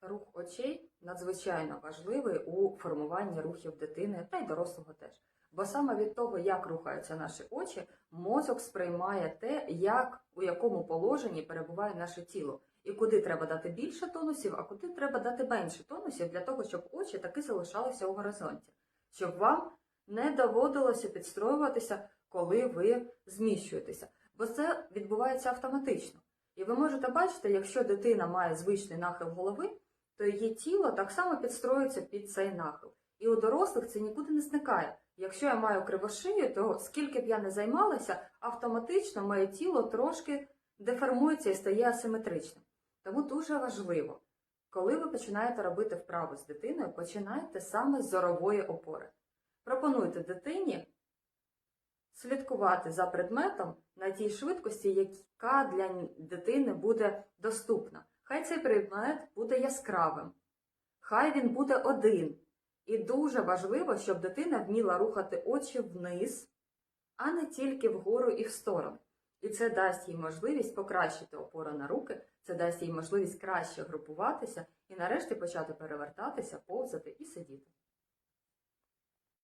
Рух очей надзвичайно важливий у формуванні рухів дитини та й дорослого теж. Бо саме від того, як рухаються наші очі, мозок сприймає те, як у якому положенні перебуває наше тіло, і куди треба дати більше тонусів, а куди треба дати менше тонусів для того, щоб очі таки залишалися у горизонті, щоб вам не доводилося підстроюватися, коли ви зміщуєтеся, бо це відбувається автоматично. І ви можете бачити, якщо дитина має звичний нахил голови, то її тіло так само підстроюється під цей нахил. І у дорослих це нікуди не зникає. Якщо я маю кривошию, то скільки б я не займалася, автоматично моє тіло трошки деформується і стає асиметричним. Тому дуже важливо, коли ви починаєте робити вправи з дитиною, починайте саме з зорової опори. Пропонуйте дитині слідкувати за предметом на тій швидкості, яка для дитини буде доступна. Хай цей предмет буде яскравим, хай він буде один. І дуже важливо, щоб дитина вміла рухати очі вниз, а не тільки вгору і в сторону. І це дасть їй можливість покращити опору на руки, це дасть їй можливість краще групуватися і нарешті почати перевертатися, повзати і сидіти.